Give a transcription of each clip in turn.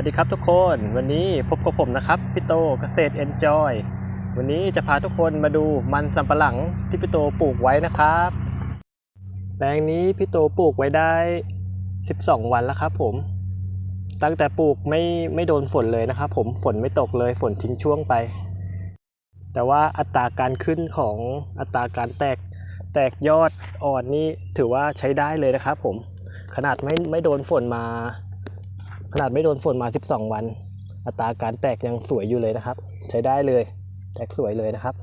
ัสดีครับทุกคนวันนี้พบกับผมนะครับพี่โตเกษตรเอนจอยวันนี้จะพาทุกคนมาดูมันสำปะหลังที่พี่โตปลูกไว้นะครับ แปลงนี้พี่โตปลูกไว้ได้ 12 วันแล้วครับผม ตั้งแต่ปลูกไม่ไม่โดนฝนเลยนะครับผมฝนไม่ตกเลยฝนทิ้งช่วงไป แต่ว่าอัตราการขึ้นของอัตราการแตกแตกยอดอ่อนนี่ถือว่าใช้ได้เลยนะครับผมขนาดไม่ไม่โดนฝนมา ขนาดไม่โดนฝนมา 12 วัน อัตราการแตกยังสวยอยู่เลยนะครับ ใช้ได้เลย แตกสวยเลยนะครับ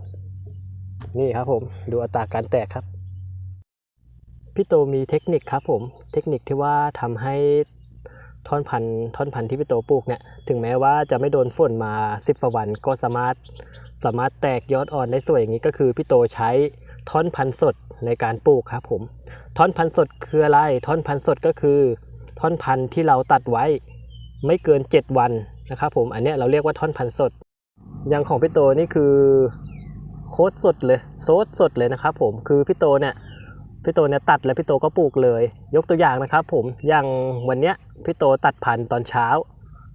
นี่ครับผมดูอัตราการแตกครับพี่โตมีเทคนิคครับผมเทคนิคที่ว่าทำให้ท่อนพันธุ์ท่อนพันธุ์ที่พี่โตปลูกเนี่ยถึงแม้ว่าจะไม่โดนฝนมา10กว่าวันก็สามารถสามารถแตกยอดอ่อนได้สวยอย่างนี้ก็คือพี่โตใช้ท่อนพันธุ์สดในการปลูกครับผมท่อนพันธุ์สดคืออะไรท่อนพันธุ์สดก็คือ ท่อนพันธุ์ที่เราตัดไว้ ไม่เกิน 7 วันนะครับผมอันนี้เราเรียกว่าท่อนพันสดอย่างของพี่โตนี่คือโคตรสดเลยโซดสดเลยนะครับผมคือพี่โตเนี่ยพี่โตเนี่ยตัดแล้วพี่โตก็ปลูกเลย ยกตัวอย่างนะครับผมอย่างวันเนี้ยพี่โตตัดพันตอนเช้า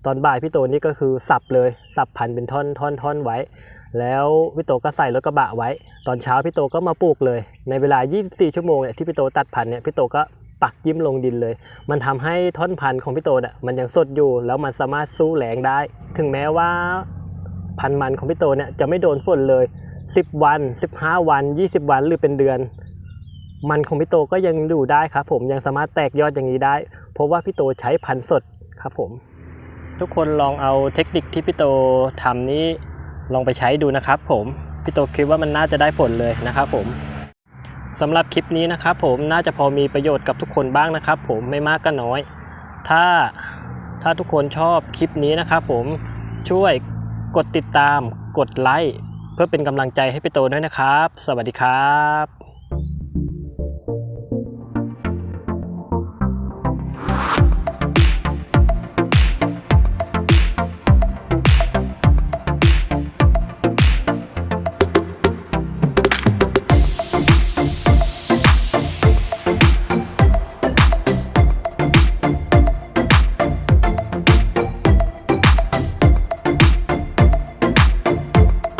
ตอนบ่ายพี่โตนี่ก็คือสับเลยสับพันเป็นท่อนท่อนท่อนไว้ แล้วพี่โตก็ใส่รถกระบะไว้ ตอนเช้าพี่โตก็มาปลูกเลย ในเวลา 24 ชั่วโมงเนี่ยที่พี่โตตัดพันเนี่ยพี่โตก็ ปักยิ้มลงดินเลย มันทำให้ท่อนพันธุ์ของพี่โตเนี่ยมันยังสดอยู่แล้วมันสามารถสู้แรงได้ ถึงแม้ว่าพันธุ์มันของพี่โตเนี่ยจะไม่โดนฝนเลย 10 วัน 15 วัน 20 วันหรือเป็นเดือน มันของพี่โตก็ยังอยู่ได้ครับ ผมยังสามารถแตกยอดอย่างนี้ได้ เพราะว่าพี่โตใช้พันธุ์สดครับผม ทุกคนลองเอาเทคนิคที่พี่โตทำนี้ลองไปใช้ดูนะครับ ผมพี่โตคิดว่ามันน่าจะได้ผลเลยนะครับผม สำหรับคลิปนี้นะครับผมน่าจะพอมีประโยชน์กับทุกคนบ้างนะครับ ผมไม่มากก็น้อย ถ้าถ้าทุกคนชอบคลิปนี้นะครับผมช่วยกดติดตามกดไลค์เพื่อเป็นกำลังใจให้พี่โตด้วยนะครับ สวัสดีครับ